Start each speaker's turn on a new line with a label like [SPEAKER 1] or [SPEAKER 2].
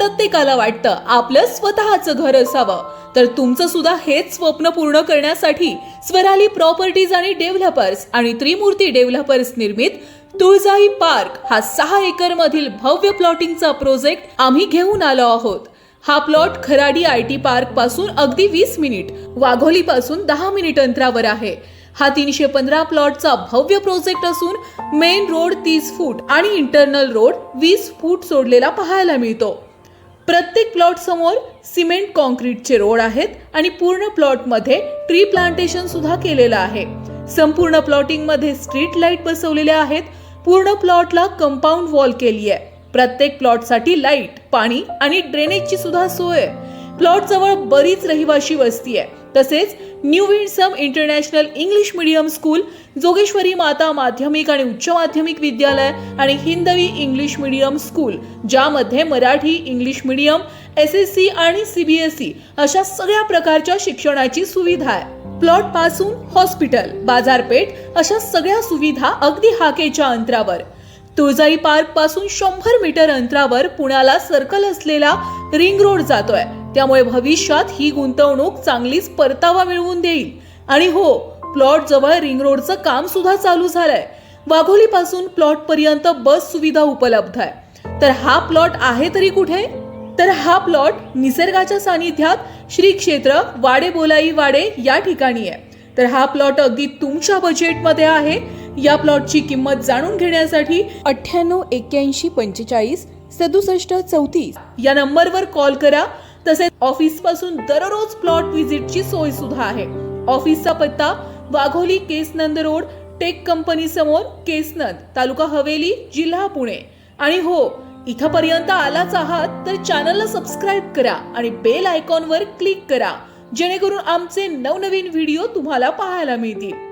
[SPEAKER 1] प्रत्येकाला वाटतं आपलं स्वतःचं घर असावं. तर तुमचं सुद्धा हेच स्वप्न पूर्ण करण्यासाठी स्वराली प्रॉपर्टीज आणि डेव्हलपर्स आणि त्रिमूर्ती डेव्हलपर्स निर्मित तुळजाई पार्क हा सहा एकर मधील भव्य प्लॉटिंगचा प्रोजेक्ट आम्ही घेऊन आलो आहोत. हा प्लॉट खराडी आय टी पार्कपासून अगदी वीस मिनिट वाघोली पासून दहा मिनिट अंतरावर आहे. हा तीनशे पंधरा प्लॉटचा भव्य प्रोजेक्ट असून मेन रोड तीस फूट आणि इंटरनल रोड वीस फूट सोडलेला पाहायला मिळतो. प्रत्येक प्लॉट समोर सिमेंट कॉन्क्रीटचे रोड आहेत आणि पूर्ण प्लॉटमध्ये ट्री प्लांटेशन सुद्धा केलेलं आहे. संपूर्ण प्लॉटिंगमध्ये स्ट्रीट लाइट बसवलेल्या आहेत. पूर्ण प्लॉटला कंपाऊंड वॉल केली आहे प्रत्येक प्लॉटसाठी लाइट पाणी आणि ड्रेनेजची सुद्धा सोय. आहे प्लॉट जवळ बरीच रहिवाशी वस्ती आहे. तसेच new Windsome international English medium school Jogeshwari Mata माध्यमिक आणि उच्च माध्यमिक विद्यालय आणि हिंदवी इंग्लिश मीडियम स्कूल ज्यामध्ये Marathi English medium S S C आणि सीबीएसई अशा सगळ्या प्रकारच्या शिक्षणाची सुविधा आहे. प्लॉटपासून हॉस्पिटल बाजारपेठ अशा सगळ्या सुविधा अगदी हाकेच्या अंतरावर. तुळजाई पार्कपासून शंभर मीटर अंतरावर पुण्याला सर्कल असलेला रिंग रोड जातोय. त्यामुळे भविष्यात ही गुंतवणूक चांगलीच परतावा मिळवून देईल. आणि हो प्लॉट जवळ रिंग रोडचं काम सुद्धा चालू झालंय. वाघोली पासून प्लॉट पर्यंत बस सुविधा उपलब्ध आहे. तर हा प्लॉट आहे तरी कुठे? तर हा प्लॉट निसर्गाच्या सानिध्यात श्री क्षेत्र वाडे बोलाई वाडे या ठिकाणी आहे. तर हा प्लॉट अगदी तुमच्या बजेटमध्ये आहे. या प्लॉटची किंमत जाणून घेण्यासाठी अठ्ठ्याण्णव एक्क्याऐंशी पंचेचाळीस सदुसष्ट चौतीस या नंबरवर कॉल करा. तसेच ऑफिसपासून दररोज प्लॉट व्हिजिटची सोय सुद्धा आहे. ऑफिसचा पत्ता Wagholi Kesnand road tech company समोर केसनंद तालुका हवेली जिल्हा पुणे. आणि हो इथपर्यंत आलाच आहात तर चॅनलला सबस्क्राईब करा आणि बेल आयकॉनवर क्लिक करा जेणेकरून आमचे नवनवीन व्हिडिओ तुम्हाला पाहायला मिळतील.